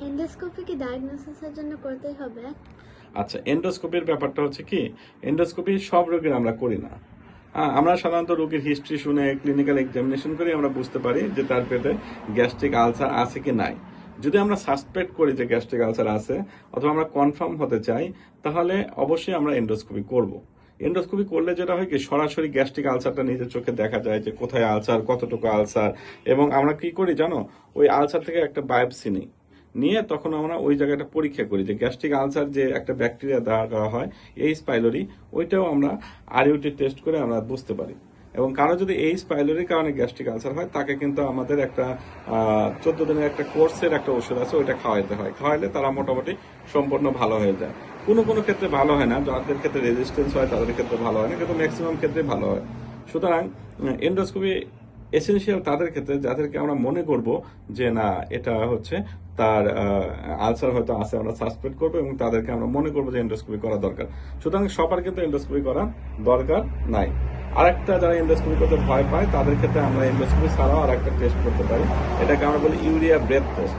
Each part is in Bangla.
এন্ডোস্কোপি কি ডায়াগনোসিসের জন্য করতেই হবে। আচ্ছা এন্ডোস্কোপির ব্যাপারটা হচ্ছে কি? এন্ডোস্কোপি সব রোগীর আমরা করি না। হ্যাঁ, আমরা সাধারণত রোগীর হিস্ট্রি শুনে ক্লিনিক্যাল এক্সামিনেশন করে আমরা বুঝতে পারি যে তার পেটে গ্যাস্ট্রিক আলসার আছে কি নাই। যদি আমরা সাসপেক্ট করি যে গ্যাস্ট্রিক আলসার আছে অথবা আমরা কনফার্ম হতে চাই তাহলে অবশ্যই আমরা এন্ডোস্কোপি করব। এন্ডোস্কোপি করলে যেটা হয় কি সরাসরি গ্যাস্ট্রিক আলসারটা নিজের চোখে দেখা যায় যে কোথায় আলসার কতটুকু আলসার এবং আমরা কি করি জানো? ওই আলসার থেকে একটা বায়োপসি নিই। নিয়ে তখন আমরা ওই জায়গাটা পরীক্ষা করি যে গ্যাস্ট্রিক আলসার যে একটা ব্যাকটেরিয়া দেওয়া করা হয়, এই স্পাইলোরি, ওইটাও আমরা আরইউটি টেস্ট করে আমরা বুঝতে পারি। এবং কারও যদি এই স্পাইলোরির কারণে গ্যাস্ট্রিক আলসার হয়, তাকে কিন্তু আমাদের একটা চোদ্দ দিনের একটা কোর্সের একটা ওষুধ আছে, ওইটা খাওয়াইতে হয়। খাওয়াইলে তারা মোটামুটি সম্পূর্ণ ভালো হয়ে যায়। কোনো কোনো ক্ষেত্রে ভালো হয় না, যাদের ক্ষেত্রে রেজিস্ট্যান্স হয়, তাদের ক্ষেত্রে ভালো হয় না, কিন্তু ম্যাক্সিমাম ক্ষেত্রে ভালো হয়। সুতরাং এন্ডোস্কোপি এসেনশিয়াল তাদের ক্ষেত্রে, যাদেরকে আমরা মনে করব যে না, এটা হচ্ছে তার আলসার হয়তো আছে, আমরা সাসপেক্ট করব এবং তাদেরকে আমরা মনে করব যে এন্ডোস্কোপি করা দরকার। সুতরাং সবার ক্ষেত্রে এন্ডোস্কোপি করা দরকার নাই। আরেকটা যারা এন্ডোস্কোপি করতে ভয় পায়, তাদের ক্ষেত্রে আমরা এন্ডোস্কোপি ছাড়াও আরেকটা টেস্ট করতে পারি। এটাকে আমরা বলি ইউরিয়া ব্রেথ টেস্ট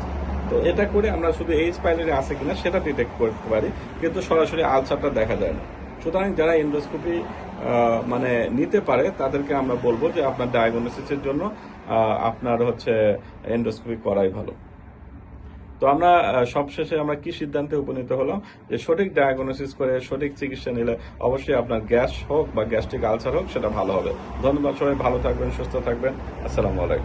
তো এটা করে আমরা শুধু এই স্পাইলারি আছে কিনা, সেটা ডিটেক্ট করতে পারি, কিন্তু সরাসরি আলসারটা দেখা যায় না। সুতরাং যারা এন্ডোস্কোপি মানে নিতে পারে, তাদেরকে আমরা বলব যে আপনার ডায়াগনোসিসের জন্য আপনার হচ্ছে এন্ডোস্কোপি করাই ভালো। তো আমরা সবশেষে আমরা কি সিদ্ধান্তে উপনীত হলাম? যে সঠিক ডায়াগনোসিস করে সঠিক চিকিৎসা নিলে অবশ্যই আপনার গ্যাস হোক বা গ্যাস্ট্রিক আলসার হোক, সেটা ভালো হবে। ধন্যবাদ সবাই, ভালো থাকবেন, সুস্থ থাকবেন। আসসালামু আলাইকুম।